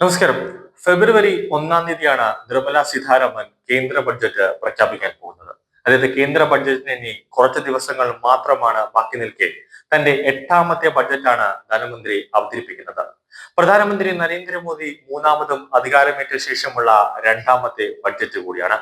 നമസ്കാരം. ഫെബ്രുവരി ഒന്നാം തീയതിയാണ് നിർമ്മല സീതാരാമൻ കേന്ദ്ര ബഡ്ജറ്റ് പ്രഖ്യാപിക്കാൻ പോകുന്നത്. അതായത് കേന്ദ്ര ബഡ്ജറ്റിന് ഇനി കുറച്ച് ദിവസങ്ങൾ മാത്രമാണ് ബാക്കി നിൽക്കെ. തന്റെ എട്ടാമത്തെ ബഡ്ജറ്റാണ് ധനമന്ത്രി അവതരിപ്പിക്കുന്നത്. പ്രധാനമന്ത്രി നരേന്ദ്രമോദി മൂന്നാമതും അധികാരമേറ്റ ശേഷമുള്ള രണ്ടാമത്തെ ബഡ്ജറ്റ് കൂടിയാണ്.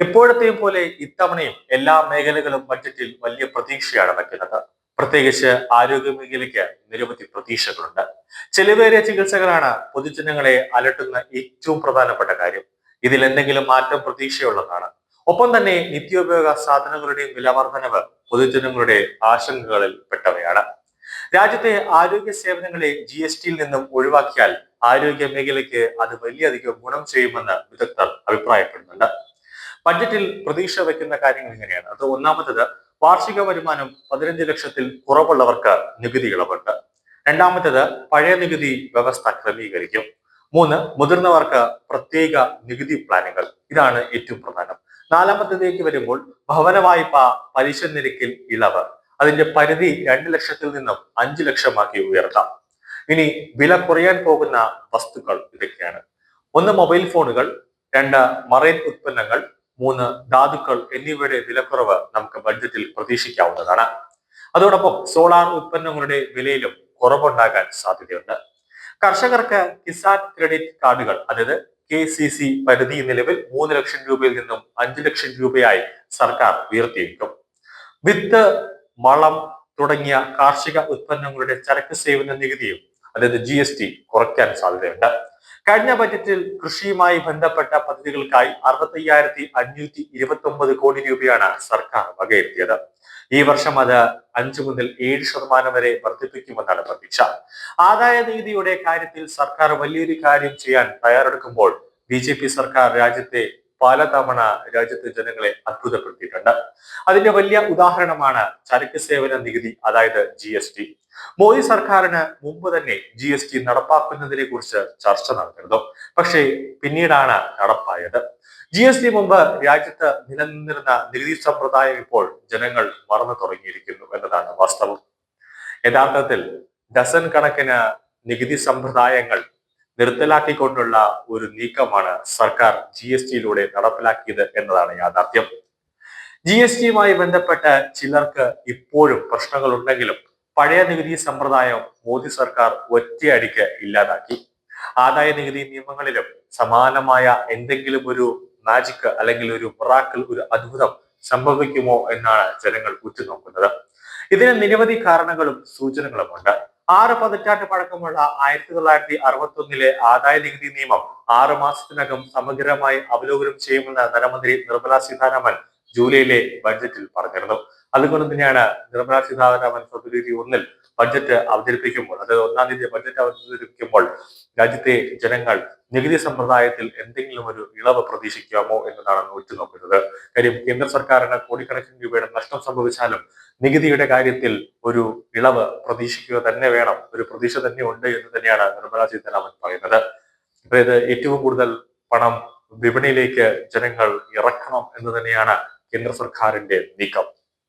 എപ്പോഴത്തെയും പോലെ ഇത്തവണയും എല്ലാ മേഖലകളും ബഡ്ജറ്റിൽ വലിയ പ്രതീക്ഷയാണ് വയ്ക്കുന്നത്. പ്രത്യേകിച്ച് ആരോഗ്യ മേഖലയ്ക്ക് നിരവധി പ്രതീക്ഷകളുണ്ട്. ചെലവേറിയ ചികിത്സകളാണ് പൊതുജനങ്ങളെ അലട്ടുന്ന ഏറ്റവും പ്രധാനപ്പെട്ട കാര്യം. ഇതിൽ എന്തെങ്കിലും മാറ്റം പ്രതീക്ഷയുള്ളതാണ്. ഒപ്പം തന്നെ നിത്യോപയോഗ സാധനങ്ങളുടെയും വിലവർദ്ധനവ് പൊതുജനങ്ങളുടെ ആശങ്കകളിൽ പെട്ടവയാണ്. രാജ്യത്തെ ആരോഗ്യ സേവനങ്ങളെ ജി എസ് ടിയിൽ നിന്നും ഒഴിവാക്കിയാൽ ആരോഗ്യ മേഖലയ്ക്ക് അത് വലിയധികം ഗുണം ചെയ്യുമെന്ന് വിദഗ്ധർ അഭിപ്രായപ്പെടുന്നുണ്ട്. ബഡ്ജറ്റിൽ പ്രതീക്ഷ വയ്ക്കുന്ന കാര്യങ്ങൾ ഇങ്ങനെയാണ്. അത് ഒന്നാമത്തത് വാർഷിക വരുമാനം പതിനഞ്ച് ലക്ഷത്തിൽ കുറവുള്ളവർക്ക് നികുതി ഇളവുണ്ട്. രണ്ടാമത്തേത് പഴയ നികുതി വ്യവസ്ഥ ക്രമീകരിക്കും. മൂന്ന് മുതിർന്നവർക്ക് പ്രത്യേക നികുതി പ്ലാനുകൾ. ഇതാണ് ഏറ്റവും പ്രധാനം. നാലാമത്തേതിലേക്ക് വരുമ്പോൾ ഭവന വായ്പ പലിശ നിരക്കിൽ ഇളവ്. അതിന്റെ പരിധി രണ്ട് ലക്ഷത്തിൽ നിന്നും അഞ്ചു ലക്ഷമാക്കി ഉയർത്താം. ഇനി വില കുറയാൻ പോകുന്ന വസ്തുക്കൾ ഇതൊക്കെയാണ്. ഒന്ന് മൊബൈൽ ഫോണുകൾ. രണ്ട് മറൈൻ ഉൽപ്പന്നങ്ങൾ മൂന്ന് ധാതുക്കൾ എന്നിവയുടെ വിലക്കുറവ് നമുക്ക് ബഡ്ജറ്റിൽ പ്രതീക്ഷിക്കാവുന്നതാണ്. അതോടൊപ്പം സോളാർ ഉൽപ്പന്നങ്ങളുടെ വിലയിലും കുറവുണ്ടാകാൻ സാധ്യതയുണ്ട്. കർഷകർക്ക് കിസാൻ ക്രെഡിറ്റ് കാർഡുകൾ അതായത് കെ സി സി പരിധി നിലവിൽ മൂന്ന് ലക്ഷം രൂപയിൽ നിന്നും അഞ്ചു ലക്ഷം രൂപയായി സർക്കാർ ഉയർത്തിയിരിക്കും. വിത്ത് വളം തുടങ്ങിയ കാർഷിക ഉത്പന്നങ്ങളുടെ ചരക്ക് സേവന നികുതിയും അതായത് ജി എസ് ടി കുറയ്ക്കാൻ സാധ്യതയുണ്ട്. കഴിഞ്ഞ ബജറ്റിൽ കൃഷിയുമായി ബന്ധപ്പെട്ട പദ്ധതികൾക്കായി അറുപത്തയ്യായിരത്തി അഞ്ഞൂറ്റി ഇരുപത്തി ഒമ്പത് കോടി രൂപയാണ് സർക്കാർ വകയിരുത്തിയത്. ഈ വർഷം അത് അഞ്ചു മുതൽ ഏഴ് ശതമാനം വരെ വർദ്ധിപ്പിക്കുമെന്നാണ് പ്രതീക്ഷ. ആദായ നികുതിയുടെ കാര്യത്തിൽ സർക്കാർ വലിയൊരു കാര്യം ചെയ്യാൻ തയ്യാറെടുക്കുമ്പോൾ ബി സർക്കാർ രാജ്യത്തെ പലതവണ രാജ്യത്തെ ജനങ്ങളെ അത്ഭുതപ്പെടുത്തിയിട്ടുണ്ട്. അതിന്റെ വലിയ ഉദാഹരണമാണ് ചരക്ക് സേവന നികുതി അതായത് ജി എസ് ടി. മോദി സർക്കാരിന് മുമ്പ് തന്നെ ജി എസ് ടി നടപ്പാക്കുന്നതിനെ കുറിച്ച് ചർച്ച നടന്നിരുന്നു. പക്ഷേ പിന്നീടാണ് നടപ്പായത്. ജി എസ് ടി മുമ്പ് രാജ്യത്ത് നിലനിന്നിരുന്ന നികുതി സമ്പ്രദായം ഇപ്പോൾ ജനങ്ങൾ മറന്നു തുടങ്ങിയിരിക്കുന്നു എന്നതാണ് വാസ്തവം. യഥാർത്ഥത്തിൽ ഡസൻ കണക്കിന് നികുതി സമ്പ്രദായങ്ങൾ നിർത്തലാക്കിക്കൊണ്ടുള്ള ഒരു നീക്കമാണ് സർക്കാർ ജി എസ് ടിയിലൂടെ നടപ്പിലാക്കിയത് എന്നതാണ് യാഥാർത്ഥ്യം. ജി എസ് ടിയുമായി ബന്ധപ്പെട്ട് ചിലർക്ക് ഇപ്പോഴും പ്രശ്നങ്ങളുണ്ടെങ്കിലും പഴയ നികുതി സമ്പ്രദായം മോദി സർക്കാർ ഒറ്റയടിക്ക് ഇല്ലാതാക്കി. ആദായ നികുതി നിയമങ്ങളിലും സമാനമായ എന്തെങ്കിലും ഒരു മാജിക് അല്ലെങ്കിൽ ഒരു മിറാക്കിൾ ഒരു അത്ഭുതം സംഭവിക്കുമോ എന്നാണ് ജനങ്ങൾ ഉറ്റുനോക്കുന്നത്. ഇതിന് നിരവധി കാരണങ്ങളും സൂചനകളുമുണ്ട്. ആറ് പതിറ്റാണ്ട് പഴക്കമുള്ള ആയിരത്തി തൊള്ളായിരത്തി അറുപത്തി ഒന്നിലെ ആദായ നികുതി നിയമം ആറ് മാസത്തിനകം സമഗ്രമായി അവലോകനം ചെയ്യുമെന്ന് ധനമന്ത്രി നിർമ്മല സീതാരാമൻ ജൂലൈയിലെ ബഡ്ജറ്റിൽ പറഞ്ഞിരുന്നു. അതുകൊണ്ട് തന്നെയാണ് നിർമ്മല സീതാരാമൻ ഫെബ്രുവരി ഒന്നിൽ ബഡ്ജറ്റ് അവതരിപ്പിക്കുമ്പോൾ അതായത് ഒന്നാം തീയതി ബഡ്ജറ്റ് അവതരിപ്പിക്കുമ്പോൾ രാജ്യത്തെ ജനങ്ങൾ നികുതി സമ്പ്രദായത്തിൽ എന്തെങ്കിലും ഒരു ഇളവ് പ്രതീക്ഷിക്കാമോ എന്നതാണ് ഉറ്റുനോക്കുന്നത് കാര്യം കേന്ദ്ര സർക്കാരിന് കോടിക്കണക്കിന് രൂപയുടെ നഷ്ടം സംഭവിച്ചാലും നികുതിയുടെ കാര്യത്തിൽ ഒരു ഇളവ് പ്രതീക്ഷിക്കുക തന്നെ വേണം. ഒരു പ്രതീക്ഷ തന്നെ ഉണ്ട് എന്ന് തന്നെയാണ് നിർമ്മല സീതാരാമൻ പറയുന്നത്. അതായത് ഏറ്റവും കൂടുതൽ പണം വിപണിയിലേക്ക് ജനങ്ങൾ ഇറക്കണം എന്ന് തന്നെയാണ് കേന്ദ്ര സർക്കാരിന്റെ നീക്കം.